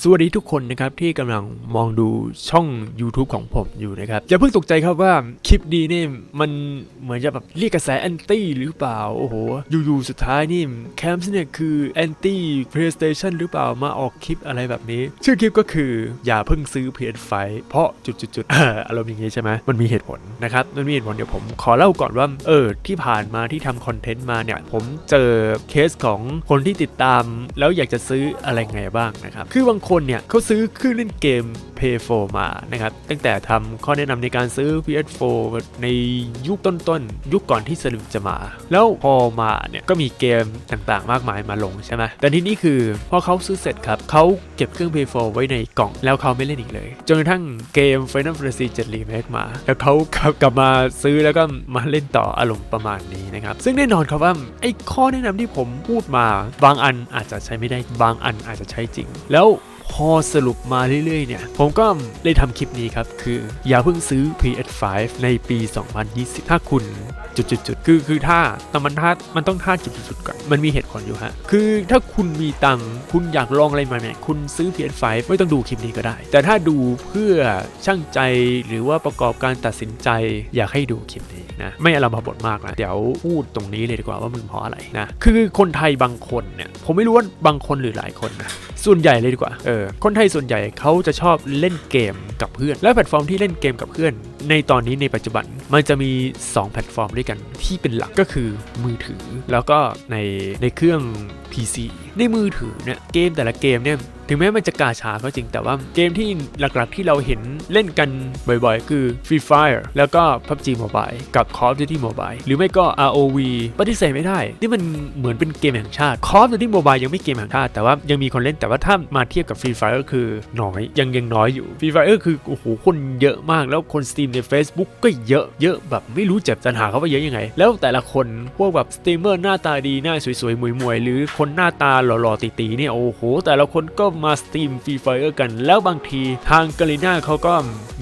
สวัสดีทุกคนนะครับที่กำลังมองดูช่อง YouTube ของผมอยู่นะครับอย่าเพิ่งตกใจครับว่าคลิปดีนี่มันเหมือนจะแบบเรียกกระแสแอนตี้หรือเปล่า โอ้โห อยู่ๆสุดท้ายนี่แคมป์เนี่ยคือแอนตี้ PlayStation หรือเปล่ามาออกคลิปอะไรแบบนี้ ชื่อคลิปก็คืออย่าเพิ่งซื้อ PS5 เพราะจุดๆๆอออารมณ์อย่างนี้ใช่ไหมมันมีเหตุผลนะครับมันมีเหตุผลเดี๋ยวผมขอเล่าก่อนว่าเออที่ผ่านมาที่ทำคอนเทนต์มาเนี่ยผมเจอเคสของคนที่ติดตาม แล้วอยากจะซื้ออะไรไงบ้างนะครับคือบางคนเนี่ยเขาซื้อเครื่องเล่นเกม PS4 มานะครับตั้งแต่ทำข้อแนะนำในการซื้อ PS4 ในยุคต้นๆ ยุคก่อนที่สลิมจะมา แล้วพอมาเนี่ยก็มีเกมต่างๆ มากมายมาลงใช่ไหมแต่ที่นี่คือพอเขาซื้อเสร็จครับเขาเก็บเครื่อง PS4 ไว้ในกล่องแล้วเขาไม่เล่นอีกเลยจนกระทั่งเกม Final Fantasy 7 Remake มา แล้วเขากลับมาซื้อแล้วก็มาเล่นต่ออารมณ์ประมาณนี้นะครับซึ่งแน่นอนครับว่าไอ้ข้อแนะนำที่ผมพูดมา บางอันอาจจะใช้ไม่ได้บางอันอาจจะใช้จริง แล้ว พอสรุปมาเรื่อยๆเนี่ย ผมก็เลยทำคลิปนี้ครับ คืออย่าเพิ่งซื้อ PS5 ในปี 2020 ถ้าคุณจุดๆคือคือถ้าแต่มันถ้ามันต้องท่าจุดๆก่อน มันมีเหตุผลอยู่ฮะ คือถ้าคุณมีตังคุณอยากลองอะไรใหม่ๆคุณซื้อ PS5 ไม่ต้องดูคลิปนี้ก็ได้ แต่ถ้าดูเพื่อช่างใจหรือว่าประกอบการตัดสินใจอยากให้ดูคลิปนี้นะ ไม่อามาบทมากนะ เดี๋ยวพูดตรงนี้เลยดีกว่าว่ามึงเพราะอะไรนะ คือคนไทยบางคนเนี่ย ผมไม่รู้ว่าบางคนหรือหลายคนนะ ส่วนใหญ่เลยดีกว่า เออคนไทยส่วนใหญ่เขาจะชอบเล่นเกมกับเพื่อน และแพลตฟอร์มที่เล่นเกมกับเพื่อน ในตอนนี้ในปัจจุบันมันจะมี 2 แพลตฟอร์มด้วยกันที่เป็นหลักก็คือมือถือ แล้วก็ในในเครื่อง PC ในมือถือเนี่ยเกมแต่ละเกมเนี่ยถึงแม้มันจะกาชาก็จริงแต่ว่าเกมที่หลักๆที่เราเห็นเล่นกันบ่อยๆ คือ Free Fire แล้วก็ PUBG Mobile กับ Call of Duty Mobile หรือไม่ก็ ROV ปฏิเสธไม่ได้ นี่มันเหมือนเป็นเกมแห่งชาติ Call of Duty Mobile ยังไม่เกมแห่งชาติ แต่ว่ายังมีคนเล่นแต่ว่าถ้ามาเทียบกับ Free Fire ก็คือน้อย ยังยังน้อยอยู่ Free Fire คือโอ้โหคนเยอะมากแล้วคนสตรีมใน Facebook ก็เยอะเยอะแบบไม่รู้จะหาเขาว่าเยอะยังไง แล้วแต่ละคนพวกแบบสตรีมเมอร์หน้าตาดีหน้าสวยๆมวยๆหรือคนนหน้าตาหล่อๆตีๆเนี่ยโอ้โห แต่ละคนก็มาสตรีมฟรีไฟเออร์กัน แล้วบางทีทางกาลิน่าเขาก็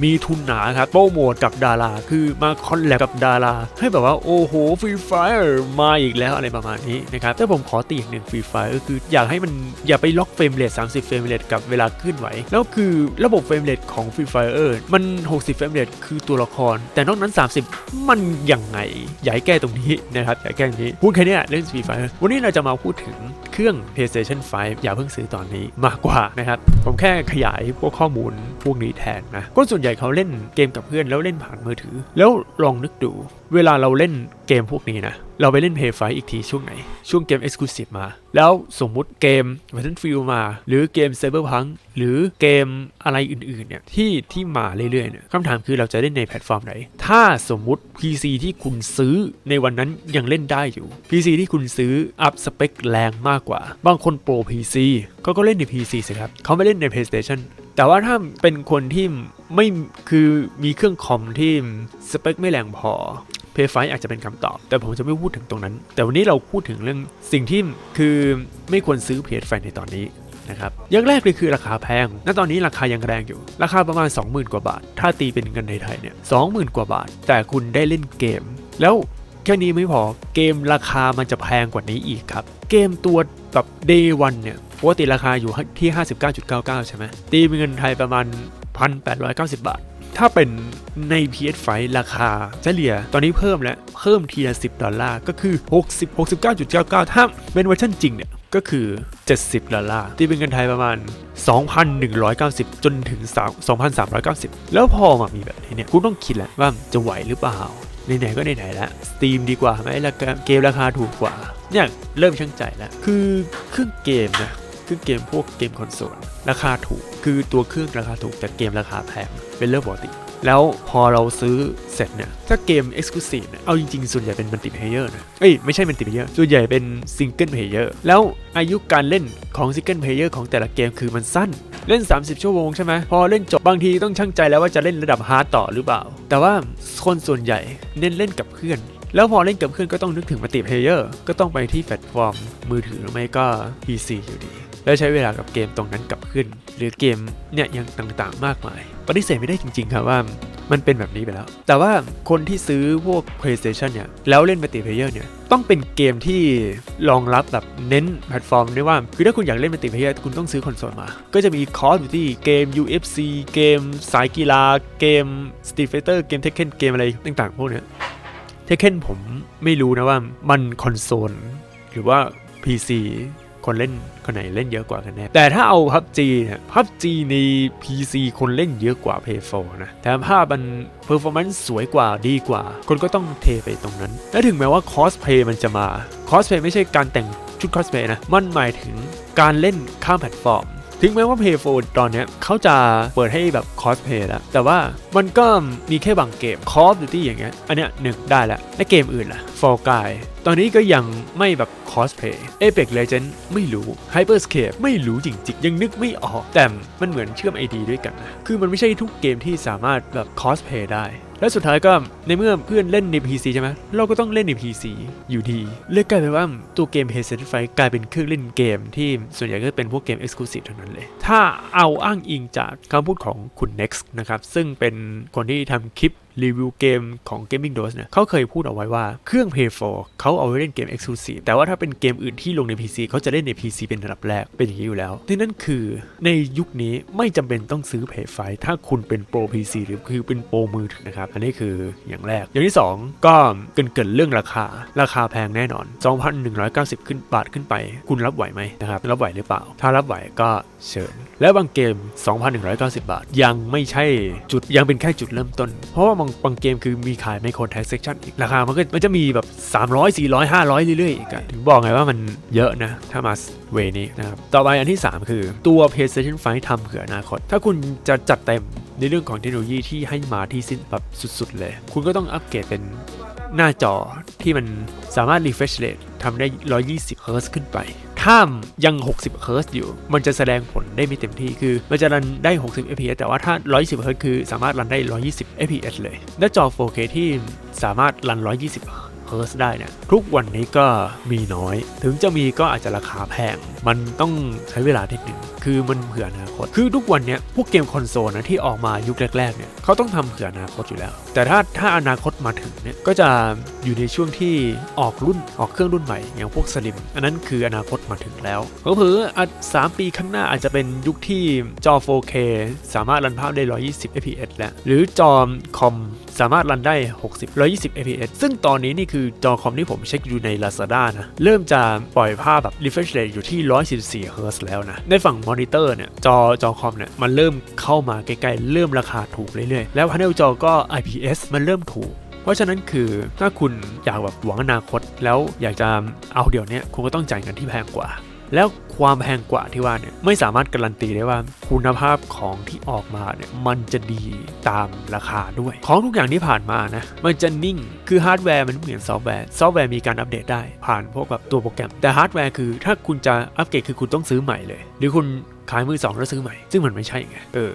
มีทุนหนาครับโปรโมทกับดารา คือมาคอลแลบกับดารา ให้แบบว่าโอ้โหฟรีไฟเออร์มาอีกแล้วอะไรประมาณนี้นะครับแต่ผมขอตีอีกหนึ่งฟรีไฟเออร์คืออยากให้มันอย่าไปล็อกเฟรมเรท30 เฟรมเรทกับเวลาเคลื่อนไหว แล้วคือระบบเฟรมเรทของฟรีไฟเออร์มัน 60 เฟรมเรทคือตัวละคร แต่นอกนั้น 30 มันยังไง อยากให้แก้ตรงนี้นะครับอยากแก้ตรงนี้ พูดแค่นี้เรื่องฟรีไฟเออร์วันนี้เราจะมาพูดถึงเครื่อง PlayStation 5 อย่าเพิ่งซื้อตอนนี้มากกว่านะครับ ผมแค่ขยายพวกข้อมูลพวกนี้แทนนะคนส่วนใหญ่เขาเล่นเกมกับเพื่อนแล้วเล่นผ่านมือถือ แล้วลองนึกดู เวลาเราเล่นเกมพวกนี้นะ เราไปเล่น Play 5อีกทีช่วงไหน ช่วงเกม Exclusive มา แล้วสมมุติเกม Battlefield มา หรือเกม Cyberpunk หรือเกมอะไรอื่นๆเนี่ยที่ที่มาเรื่อยๆเนี่ยคำถามคือเราจะเล่นในแพลตฟอร์มไหน ถ้าสมมุติ PC ที่คุณซื้อในวันนั้นยังเล่นได้อยู่ PC ที่คุณซื้ออัพสเปคแรงมากกว่า บางคนโปร PC เขาก็เล่นใน PC สิครับ เขาไม่เล่นใน PlayStation แต่ว่าถ้าเป็นคนที่ไม่คือมีเครื่องคอมที่สเปคไม่แรงพอเพย์ไฟอาจจะเป็นคำตอบ แต่ผมจะไม่พูดถึงตรงนั้น แต่วันนี้เราพูดถึงเรื่องสิ่งที่คือไม่ควรซื้อเพย์ไฟในตอนนี้นะครับอย่างแรกเลยคือราคาแพง ณ ตอนนี้ราคายังแรงอยู่ ราคาประมาณ 20,000 กว่าบาท ถ้าตีเป็นเงินในไทยเนี่ย20,000กว่าบาท แต่คุณได้เล่นเกม แล้วแค่นี้ไม่พอ เกมราคามันจะแพงกว่านี้อีกครับ เกมตัวแบบ day one เนี่ย ปกติราคาอยู่ที่ 59.99 ใช่ไหมตีเป็นเงินไทยประมาณ 1,890 บาท ถ้าเป็นใน PS5 ราคาเฉลี่ยตอนนี้เพิ่มแล้ว เพิ่มทีละ 10 ดอลลาร์ ก็คือ 60 69.99 ถ้าเป็นเวอร์ชันจริงเนี่ยก็คือ 70 ดอลลาร์ตีเป็นเงินไทยประมาณ 2,190 จนถึง 2,390 แล้วพอมามีแบบนี้เนี่ย คุณต้องคิดแหละว่าจะไหวหรือเปล่า ไหนๆก็ไหนๆแล้วสตรีมดีกว่าไหมเกมราคาถูกกว่า เนี่ยเริ่มช่างใจแล้ว คือเครื่องเกมนะ คือเกมพวกเกมคอนโซลราคาถูก คือตัวเครื่องราคาถูกแต่เกมราคาแพงเป็นเรื่องปกติ แล้วพอเราซื้อเสร็จเนี่ย ถ้าเกม Exclusive เนี่ยเอาจริงๆ ส่วนใหญ่เป็นมัลติเพเยอร์นะ เอ้ย ไม่ใช่มัลติเพเยอร์ส่วนใหญ่เป็นซิงเกิลเพเยอร์แล้วอายุการเล่นของซิงเกิลเพเยอร์ของแต่ละเกมคือมันสั้นเล่น 30 ชั่วโมงใช่ไหมพอเล่นจบบางทีต้องชั่งใจแล้วว่าจะเล่นระดับฮาร์ดต่อหรือเปล่า แต่ว่าคนส่วนใหญ่เน้นเล่นกับเพื่อนแล้วพอเล่นกับเพื่อนก็ต้องนึกถึงมัลติเพเยอร์ ก็ต้องไปที่แพลตฟอร์มมือถือหรือไม่ก็ PC อยู่ดี แล้วใช้เวลากับเกมตรงนั้นกับเพื่อนหรือเกมเนี่ยยังต่างๆ มากมาย ปฏิเสธไม่ได้จริง ๆ ครับว่ามันเป็นแบบนี้ไปแล้ว แต่ว่าคนที่ซื้อพวก PlayStation เนี่ย แล้วเล่น multiplayer เนี่ย ต้องเป็นเกมที่รองรับแบบเน้นแพลตฟอร์มด้วยว่า คือถ้าคุณอยากเล่น multiplayer คุณต้องซื้อคอนโซลมา ก็จะมี Call of Duty เกม UFC เกมสายกีฬา เกม Street Fighter เกม Tekken เกมอะไรต่างๆ พวกเนี้ย Tekken ผมไม่รู้นะว่ามันคอนโซลหรือว่า PC คนเล่นคนไหนเล่นเยอะกว่ากันแน่ แต่ถ้าเอาฮับจีเนี่ยฮับจีใน PC คนเล่นเยอะกว่า PS4 นะแต่ภาพมันเพอร์ฟอร์แมนซ์สวยกว่าดีกว่า คนก็ต้องเทไปตรงนั้น และถึงแม้ว่าคอสเพย์มันจะมาคอสเพย์ไม่ใช่การแต่งชุดคอสเพย์นะ มันหมายถึงการเล่นข้ามแพลตฟอร์ม ถึงแม้ว่า Play 4ตอนนี้เขาจะเปิดให้แบบคอสเพย์แล้ว แต่ว่ามันก็มีแค่บางเกม Call of Duty อย่างเงี้ย อันเนี้ยหนึ่งได้แล้วและเกมอื่นล่ะ Fall Guy ตอนนี้ก็ยังไม่แบบคอสเพย์ Apex Legend ไม่รู้ Hyperscape ไม่รู้จริงๆ ยังนึกไม่ออก แต่มันเหมือนเชื่อม ID ด้วยกันนะคือมันไม่ใช่ทุกเกมที่สามารถแบบคอสเพย์ได้ และสุดท้ายก็ในเมื่อเพื่อนเล่นใน PC ใช่ไหมเราก็ต้องเล่นใน PC อยู่ดี เลยกลายเป็นว่าตัวเกม p a y s e t i f y กลายเป็นเครื่องเล่นเกมที่ส่วนใหญ่ก็เป็นพวกเกม Exclusive เท่านั้นเลย ถ้าเอาอ้างอิงจากคำพูดของคุณ Next นะครับ ซึ่งเป็นคนที่ทำคลิปรีวิวเกมของ Gaming Dose เนี่ยเขาเคยพูดเอาไว้ว่าเครื่อง Play 4เขาเอาไว้เล่นเกม Exclusive แต่ว่าถ้าเป็นเกมอื่นที่ลงใน PC เขาจะเล่นใน PC เป็นระดับแรกเป็นอย่างนี้อยู่แล้วดังนั้นคือในยุคนี้ไม่จำเป็นต้องซื้อ Play 5ถ้าคุณเป็นโปร PC หรือคือเป็นโปรมือถือนะครับ อันนี้คืออย่างแรก อย่างที่ 2 ก็เกินเกินเรื่องราคา ราคาแพงแน่นอน 2,190 ขึ้นบาทขึ้นไป คุณรับไหวไหมนะครับรับไหวหรือเปล่า ถ้ารับไหวก็เชิญ แล้วบางเกม 2,190 บาท ยังไม่ใช่จุดยังเป็นแค่จุดเริ่มต้น เพราะว่าบางบางเกมคือมีขายไมโคร transaction อีก ราคามันก็มันจะมีแบบ 300 400 500 เรื่อยๆอีกอะถึงบอกไงว่ามันเยอะนะ ถ้ามาเวนี้นะครับ ต่อไปอันที่ 3 คือตัว PlayStation 5ทำเผื่ออนาคต ถ้าคุณจะจัดเต็มในเรื่องของเทคโนโลยีที่ให้มาที่สิ้นแบบสุดๆเลย คุณก็ต้องอัปเกรดเป็นหน้าจอที่มันสามารถ refresh rate ทำได้ 120 Hz ขึ้นไป ถ้ายัง 60 Hz อยู่ มันจะแสดงผลได้ไม่เต็มที่คือ มันจะรันได้ 60 fps แต่ว่าถ้า 120 Hz คือสามารถรันได้ 120 fps เลยและจอ 4K ที่สามารถรัน 120เฮิร์สได้เนี่ยทุกวันนี้ก็มีน้อย ถึงจะมีก็อาจจะราคาแพงมันต้องใช้เวลาทีหนึ่งคือมันเผื่ออนาคต คือทุกวันเนี้ยพวกเกมคอนโซลนะที่ออกมายุคแรกๆเนี่ยเขาต้องทำเผื่ออนาคตอยู่แล้ว แต่ถ้าถ้าอนาคตมาถึงเนี่ยก็จะอยู่ในช่วงที่ออกรุ่นออกเครื่องรุ่นใหม่อย่างพวกสลิมอันนั้นคืออนาคตมาถึงแล้วเผลออาจสามปีข้างหน้าอาจจะเป็นยุคที่จอ 4K สามารถรันภาพได้ 120 fps แล้ว หรือจอคอมสามารถรันได้ 60 120 fps ซึ่งตอนนี้นี่คือจอคอมที่ผมเช็คอยู่ใน Lazada นะเริ่มจะปล่อยภาพแบบ refresh rate อยู่ที่144 Hz แล้วนะ ในฝั่งมอนิเตอร์เนี่ยจอจอคอมเนี่ยมันเริ่มเข้ามาใกล้ๆ เริ่มราคาถูกเรื่อยๆ แล้วพาเนลจอก็ IPS มันเริ่มถูกเพราะฉะนั้นคือถ้าคุณอยากแบบหวังอนาคต แล้วอยากจะเอาเดี๋ยวนี้คุณก็ต้องจ่ายเงินที่แพงกว่า แล้วความแพงกว่าที่ว่าเนี่ยไม่สามารถการันตีได้ว่าคุณภาพของที่ออกมาเนี่ยมันจะดีตามราคาด้วย ของทุกอย่างที่ผ่านมานะมันจะนิ่งคือฮาร์ดแวร์มันเหมือนซอฟต์แวร์ซอฟต์แวร์มีการอัปเดตได้ผ่านพวกแบบตัวโปรแกรม แต่ฮาร์ดแวร์คือถ้าคุณจะอัปเกรดคือคุณต้องซื้อใหม่เลย หรือคุณขายมือสองแล้วซื้อใหม่ ซึ่งมันไม่ใช่ไงเออ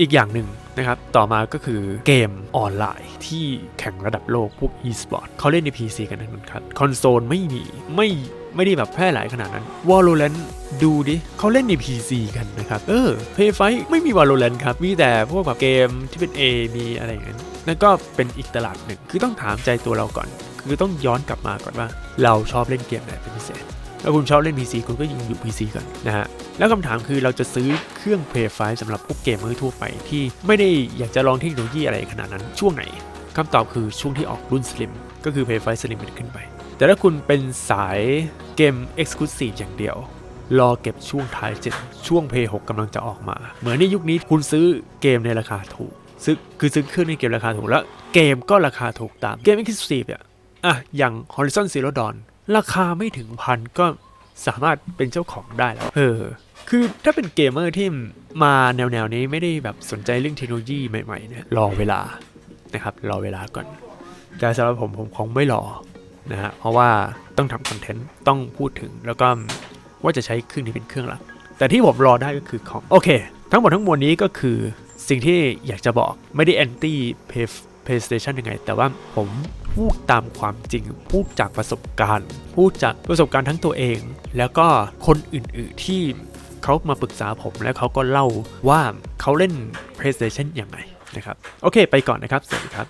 อีกอย่างหนึ่งนะครับ ต่อมาก็คือเกมออนไลน์ที่แข่งระดับโลกพวก e-sport เขาเล่นใน PC กันทั้งนั้นครับคอนโซลไม่มีไม่ไม่ได้แบบแพร่หลายขนาดนั้น Valorant ดูดิเขาเล่นใน PC กันนะครับ เออ Play f i ไม่มี Valorant ครับ มีแต่พวกแบบเกมที่เป็น A มีอะไรอย่างนั้นนั่นก็เป็นอีกตลาดหนึ่ง คือต้องถามใจตัวเราก่อน คือต้องย้อนกลับมาก่อนว่า เราชอบเล่นเกมไหนเป็นพิเศษ ถ้าคุณชอบเล่น PC คุณก็ยิงอยู่ PC ก่อนนะฮะ แล้วคำถามคือเราจะซื้อเครื่อง Play 5สำหรับพวกเกมเมอร์ทั่วไปที่ไม่ได้อยากจะลองเทคโนโลยีอะไรขนาดนั้นช่วงไหนคำตอบคือช่วงที่ออกรุ่น Slim ก็คือ Play 5 Slim มันขึ้นไป แต่ถ้าคุณเป็นสายเกม Exclusive อย่างเดียว รอเก็บช่วงท้ายเจ็ดช่วง Play 6กำลังจะออกมา เหมือนในยุคนี้คุณซื้อเกมในราคาถูกซื้อคือซื้อเครื่องในเกมราคาถูกแล้วเกมก็ราคาถูกตามเกม Exclusive เนี่ยอะอย่าง Horizon Zero Dawn ราคาไม่ถึงพันก็สามารถเป็นเจ้าของได้แล้วเออคือถ้าเป็นเกมเมอร์ที่มาแนวๆนี้ไม่ได้แบบสนใจเรื่องเทคโนโลยีใหม่ๆเนี่ยรอเวลานะครับรอเวลาก่อน แต่สำหรับผมผมคงไม่รอนะฮะเพราะว่าต้องทำคอนเทนต์ต้องพูดถึงแล้วก็ว่าจะใช้เครื่องนี้เป็นเครื่องหลัก แต่ที่ผมรอได้ก็คือคอมโอเค ทั้งหมดทั้งมวลนี้ก็คือสิ่งที่อยากจะบอกไม่ได้แอนตี้ PlayStation ยังไง แต่ว่าผม พูดตามความจริง พูดจากประสบการณ์ พูดจากประสบการณ์ทั้งตัวเอง แล้วก็คนอื่นๆที่เขามาปรึกษาผมแล้วเขาก็เล่าว่าเขาเล่น PlayStation ยังไงนะครับ โอเค ไปก่อนนะครับ สวัสดีครับ